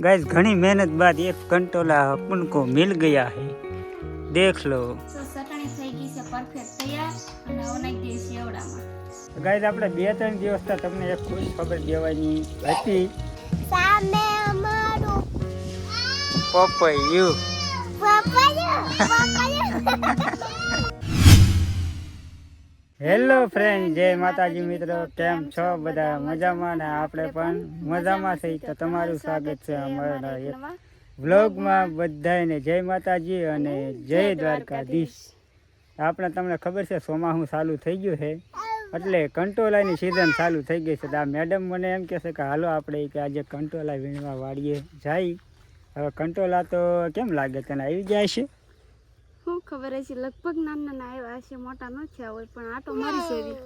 Guys घनी मेहनत बाद एक कंटोला अपन को मिल गया है देख लो સો ચટણી થઈ ગઈ છે પરફેક્ટ તૈયાર અને હવે નાખી દઈએ શેવડામાં ગાઈઝ આપણે બે ત્રણ દિવસ તો તમને એક ખુશ ખબર દેવાની હતી સામે અમારું પપૈયું હેલો ફ્રેન્ડ જય માતાજી મિત્રો. કેમ છો? બધા મજામાં ને આપણે પણ મજામાં થઈ તો તમારું સ્વાગત છે અમારા એક વ્લોગમાં બધાને જય માતાજી અને જય દ્વારકાધીશ. આપણે તમને ખબર છે, સોમાહું ચાલુ થઈ ગયું છે. એટલે કંટોલાની સિઝન ચાલુ થઈ ગઈ છે. તો આ મેડમ મને એમ કહે છે કે હાલો આપણે કે આજે કંટોલા વીણવા વાળીએ. જાય. હવે કંટોલા તો કેમ લાગે? તને આવી જાય છે ખબર હશે લગભગ નાના ના આવ્યા હશે મોટા ન થયા હોય પણ આટો મારી સેવી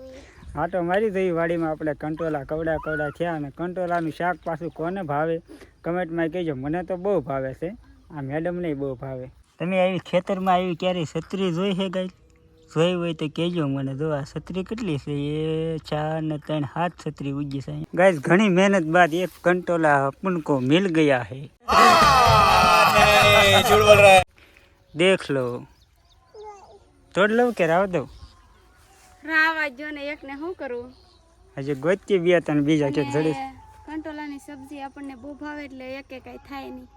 આટો મારી દઈ વાડીમાં આપણે કંટોલા કવડા કવડા થયા અને કંટોલાનું શાક પાછું કોને ભાવે કમેન્ટમાં કહેજો મને તો બહુ ભાવે છે આ મેડમને બહુ ભાવે તમે આવી ખેતરમાં આવી ક્યારેય છત્રી જોઈ છે ગઈ જોઈ હોય તો કહેજો મને જો આ છત્રી કેટલી છે એ ચાર ને ત્રણ હાથ છત્રી ઉગી છે ગાય ઘણી મહેનત બાદ એક કંટોલા અપનકો મિલ ગયા હે દેખ લો તોડ લઉં કે રાવ દઉં? રાવા જો ને એકને શું કરવું હજી ગોતતી બે ત્રણ બીજા કે જડી કંટોલાની સબ્જી આપણને બહુ ભાવે એટલે એક એક કાંઈ થાય નહીં.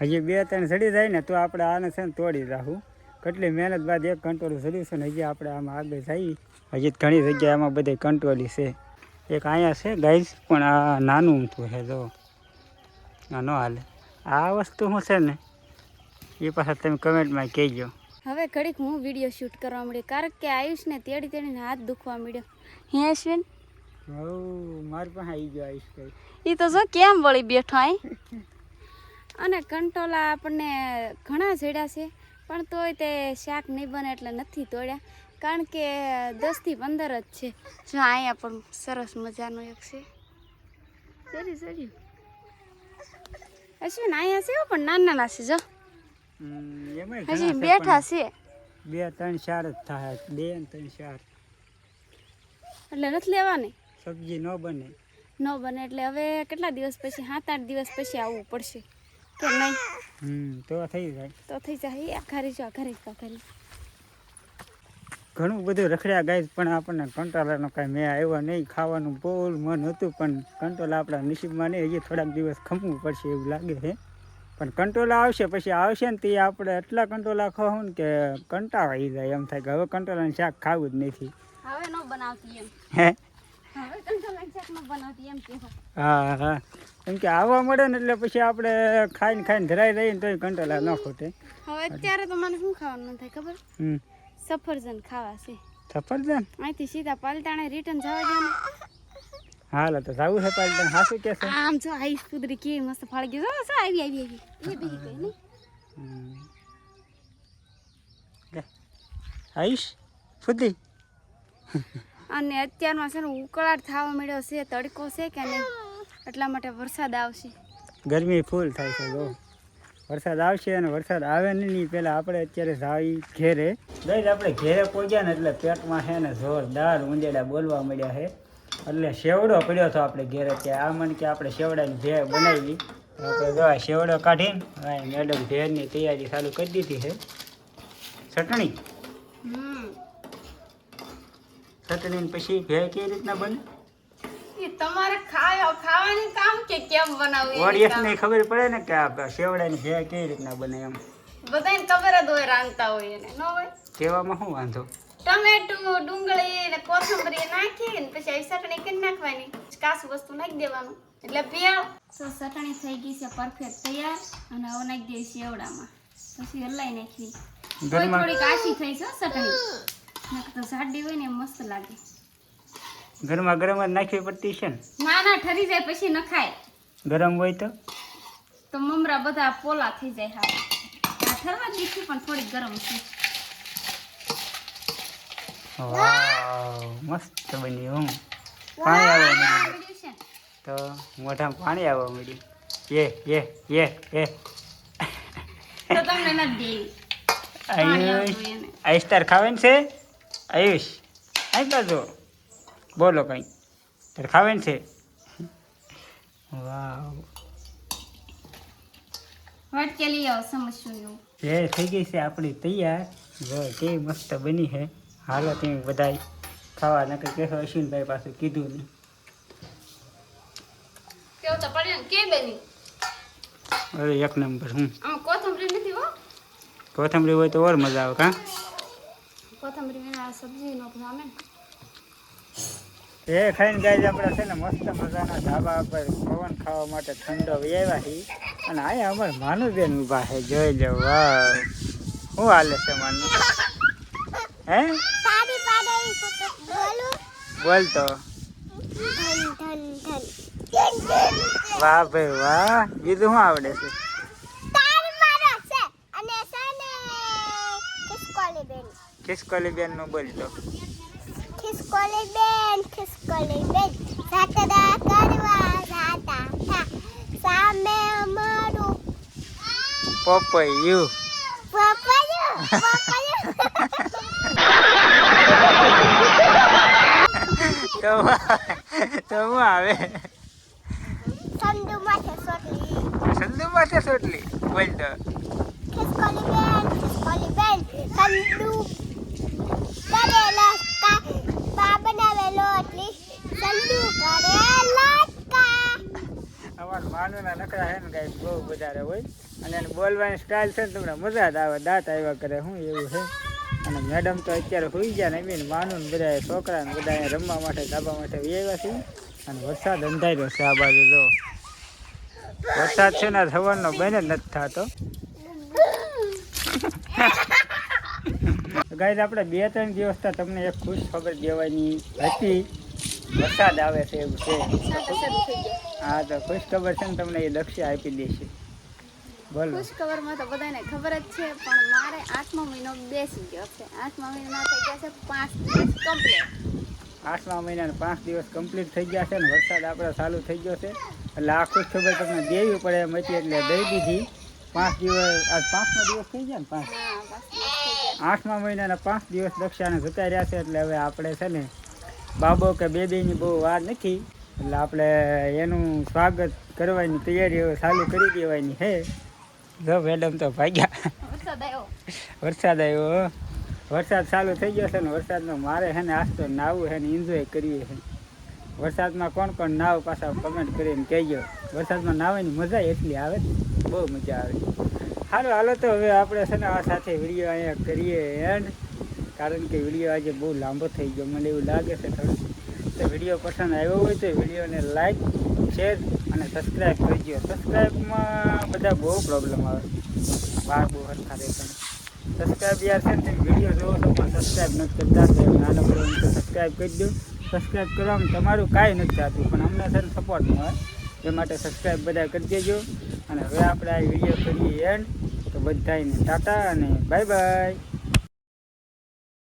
હજી બે ત્રણ સડી જાય ને તો આપણે આને છે ને તોડી રાખું. કેટલી મહેનત બાદ એક કંટ્રોલ સડ્યું છે ને હજી આપણે આમાં આગળ જઈએ. હજી ઘણી જગ્યાએ આમાં બધી કંટ્રોલી છે. એક અહીંયા છે ગાઈઝ પણ આ નાનું ઊંધું છે જો. આ ન હાલે. આ વસ્તુ શું છે ને એ પાછા તમે કમેન્ટમાં કહેજો. હવે ઘડીક હું વીડિયો શૂટ કરવા માંડ્યો. કારણ કે આયુષને તેડી તેડીને હાથ દુખવા મળ્યો હે અશ્વિન? મારી પાસે આવી ગયો આયુષ એ તો જો કેમ વળી બેઠો આય? અને કંટોલા આપણને ઘણા જડ્યા છે પણ તોય તે શાક નહીં બને એટલે નથી તોડ્યા. કારણ કે દસથી પંદર જ છે. જો અહીંયા પણ સરસ મજાનો એક છે. સરી સરી અશ્વિન અહીંયા છે પણ નાના નાના છે જો. હજી બેઠા છે બે ત્રણ ચાર જ થાય. બે ને ત્રણ ચાર. એટલે નથી લેવાની? સબ્જી ન બને. ન બને એટલે હવે કેટલા દિવસ પછી? સાત આઠ દિવસ પછી આવવું પડશે. કે નહીં? હમ તો થઈ જાય. તો થઈ જાય. આ આખારી જો આખારી આખારી ઘણું બધું રખડ્યા ગાય પણ આપણને કંટોલાનો કાંઈ મેં આવ્યો નહીં. ખાવાનું બહુ મન હતું પણ કંટ્રોલ આપણા નસીબમાં નહીં. હજી થોડાક દિવસ ખમવું પડશે એવું લાગે છે. પણ કંટોલા આવશે પછી આવશે ને તે આપણે એટલા કંટોલા ખાવું ને કે કંટાળા આવી જાય એમ થાય કે હવે કંટોલાનું શાક ખાવું જ નથી. હવે ન બનાવતી એમ. હે? કંટ્રોલ હા હા. કેમ કે આવવા મળે ને એટલે પછી આપણે ખાઈને ખાઈને ધરાઈ રહીને તોય કંટોલા ન ખોટે. હવે અત્યારે તો મને શું ખાવાનું થાય ખબર? હમ. સફરજન ખાવા છે. સફરજન? અહીંથી સીધા પાલટાણે રિટર્ન જવા જાય ને હાલો તો જવું છે પાલ તને હાસું કે છે? આમ જો આઈસ કુદરી કેવી મસ્ત ફાળી ગયો જો આવી આવી આવી. એ બી કે ને આઈશ ફુદી. અને અત્યારમાં છે ને ઉકળાટ થવા મળ્યો છે તડકો છે કે નહીં? એટલા માટે વરસાદ આવશે. ગરમી ફૂલ થાય છે જો. વરસાદ આવશે અને વરસાદ આવે નહીં પહેલાં આપણે અત્યારે જાવી ઘેરે. ગઈ આપણે ઘેરે પહોંચ્યા ને એટલે પેટમાં છે ને જોરદાર ઉંદેડા બોલવા મળ્યા છે. એટલે શેવડો પડ્યો હતો આપણે ઘેરે ત્યાં આ મને કે આપણે શેવડાની ભેળ બનાવી આપણે શેવડો કાઢીને હા મેડમ ભેરની તૈયારી ચાલુ કરી દીધી છે. ચટણી? ચટણી પછી ભેળ કેવી રીતના બને? તમારે ખાવા ખાવાની કામ કે કેમ બનાવવું ઓડિયન્સને ખબર પડે ને કે આ શેવડાની ભેળ કેવી રીતના બને એમ. બધાને ખબર જ હોય રાંધતા હોય એને ન હોય? કહેવામાં શું વાંધો? ટમેટું ડુંગળી ને કોથમરી નાખી ને પછી આવી ચટણી કરી નાખવાની. કાસું વસ્તુ નાખી દેવાનું. એટલે ભેળ સો ચટણી થઈ ગઈ છે પરફેક્ટ તૈયાર અને હવે નાખી દઈએ શેવડામાં પછી હલાઈ નાખવી થોડી ઘરમાં થોડી કાશી થઈ છે ચટણી. નકર તો જાડી હોય ને મસ્ત લાગે. ગરમા ગરમ જ નાખવી પડતી છે ને? ના ના ઠરી જાય પછી ન ખાય ગરમ હોય તો? તો મમરા બધા પોલા થઈ જાય હા ઠરવા દીધી પણ થોડી ગરમ છે. વાવ મસ્ત બની હું પાણી આવવા મળ્યું? તો મોઢામાં પાણી આવવા મળ્યું. યે યે યે યે. તો તમને નથી દેવી. આયુષ તાર ખાવાનું છે? આયુષ આઈ બાજુ બોલો કંઈ. તાર ખાવાનું છે? વાવ આવો સમજશું એ થઈ ગઈ છે આપણી તૈયાર. જો કેવી મસ્ત બની છે. હાલો તમે બધા ખાવા નકર કહેશો અશ્વિનભાઈ પાછું કીધું નહીં કેવું તો ને? કે બેની? અરે એક નંબર હું આમાં કોથમરી નથી હો? કોથમરી હોય તો ઓર મજા આવે કાં? કોથમરી વિના સબ્જી નો સામે એ ખાઈને ગાય આપણે છે ને મસ્ત મજાના ધાબા પર પવન ખાવા માટે ઠંડો વ્યાવ્યા છે અને અહીંયા અમારે માનુબેન ઊભા છે જોઈ લો વાવ. શું હાલે છે માનું? હે? બોલું. તો. વાહ ભાઈ વાહ. બીજું શું આવડે છે? ખિસકોલી બેન. નું બોલ તો. ખિસકોલી બેન ખિસકોલી બેન. સાતડા કરવા જાતા હતા. સામે અમારું પપૈયું. પપૈયું પપાયું. તો તો હું આવે? ઠંડુ માથે સોટલી. સંધુ માથે સોટલી? બોલ તો. ખિસકોલી બેન ખિસકોલી બેન ઠંડુ કરેલા કા બા બનાવેલો એટલી ઠંડુ કરેલા અમાર માનુના નખરા છે ને કાંઈ બહુ વધારે હોય. અને બોલવાની સ્ટાઇલ છે ને તમને મજા જ આવે દાંત આવ્યા કરે શું એવું છે? અને મેડમ તો અત્યારે સુઈ ગયા ને એમ માનું બધા છોકરા ને બધા રમવા માટે ધાબા માટે આવ્યા છે. અને વરસાદ અંધાર્યો છે આ બાજુ જો. વરસાદ છે ને સવારનો બને જ નથી થતો. ગાઈઝ આપણે બે ત્રણ દિવસ તો તમને એક ખુશ ખબર દેવાની હતી. વરસાદ આવે છે એવું છે. હા તો ખુશ ખબર છે ને તમને એ લક્ષ્ય આપી દેશે બોલો. ખુશ ખબરમાં તો બધાને ખબર જ છે પણ મારે આઠમો મહિનો બેસી ગયો છે. આઠમા મહિના થઈ ગયા છે પાંચ દિવસ કમ્પ્લીટ આઠમા મહિનાના પાંચ દિવસ કમ્પ્લીટ થઈ ગયા છે ને વરસાદ આપણે ચાલુ થઈ ગયો છે. એટલે આ ખબર તમને દેવી પડે એમ હતી એટલે દઈ દીધી. પાંચ દિવસ આજ પાંચમો દિવસ થઈ ગયા ને પાંચ? હા આઠમા મહિનાના પાંચ દિવસ દક્ષાને જતા રહ્યા છે એટલે હવે આપણે છે ને બાબો કે બેબીની બહુ વાર નથી. એટલે આપણે એનું સ્વાગત કરવાની તૈયારી હવે ચાલુ કરી દેવાની છે. જો મેડમ તો ભાગ્યા. વરસાદ આવ્યો. વરસાદ આવ્યો વરસાદ ચાલુ થઈ ગયો છે ને વરસાદમાં મારે છે ને આસ્તો તો નાવું છે ને એન્જોય કરીએ છે. વરસાદમાં કોણ કોણ નાવ પાછા કમેન્ટ કરીને કહેજો. વરસાદમાં નાવાની મજા એટલી આવે ને, બહુ મજા આવે હાલો હાલો તો હવે આપણે છે ને આ સાથે વીડિયો અહીંયા કરીએ એન્ડ કારણ કે વીડિયો આજે બહુ લાંબો થઈ ગયો. મને એવું લાગે છે થોડું તો વીડિયો પસંદ આવ્યો હોય તો વિડીયોને લાઈક શેર અને સબસ્ક્રાઈબ કરજો સબસ્ક્રાઈબમાં બધા બહુ પ્રોબ્લેમ આવે. બહાર બહુ હરખા રહેતા સબસ્ક્રાઈબ યાર છે તમે વીડિયો જોવો તો પણ સબસ્ક્રાઈબ નથી કરતા. તો નાનો તો સબસ્ક્રાઈબ કરી દો સબસ્ક્રાઈબ કરવામાં તમારું કાંઈ નથી થતું, પણ અમને સર સપોર્ટ મળે. એ માટે સબસ્ક્રાઈબ બધા કરી દેજો. અને હવે આપણે આ વીડિયો કરીએ એન્ડ તો બધાને ટાટા અને બાય બાય